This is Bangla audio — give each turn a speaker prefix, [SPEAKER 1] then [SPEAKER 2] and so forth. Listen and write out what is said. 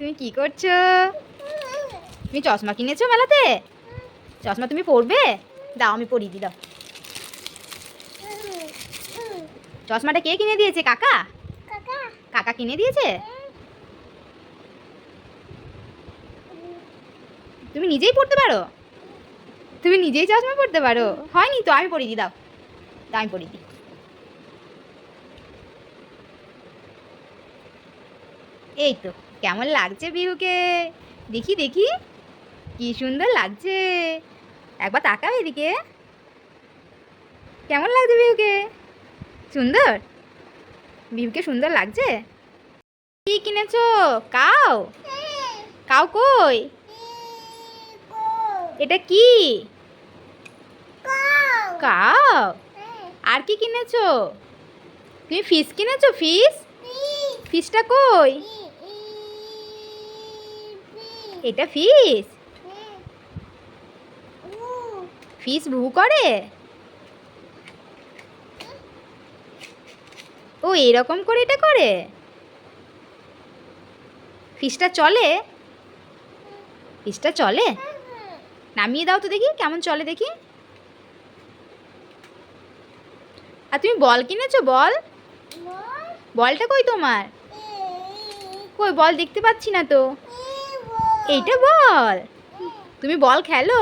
[SPEAKER 1] তুমি কি করছ? তুমি চশমা কিনেছো মেলাতে? চশমা তুমি পরবে? দাও আমি পরিয়ে দাও চশমাটা কে কিনে দিয়েছে কাকা? কাকা। কিনে দিয়েছে? তুমি নিজেই পড়তে পারো? তুমি নিজেই চশমা পড়তে পারো? হয়নি তো আমি পরিয়ে দিই দাও। দাও আমি পরিয়ে দিই এই তো, কেমন লাগছে বিহুকে? দেখি দেখি। কি সুন্দর লাগছে। একবার তাকাও এদিকে। কেমন লাগছে বিহুকে? সুন্দর? বিহুকে সুন্দর লাগছে? কি কিনেছো? কাও? কাও কই? এটা কি? কাও? আর কি কিনেছো? তুমি ফিস কিনেছো, ফিস? ফিসটা কই? এটা ফিস? ফিস ভু করে? ও এরকম করে এটা করে? ফিশটা চলে? ফিসটা চলে? নামিয়ে দাও তো দেখি কেমন চলে দেখি? আর তুমি বল কিনেছো বল? বলটা কই তোমার? কই বল দেখতে পাচ্ছি না তো। এইটা বল। তুমি বল খেলো।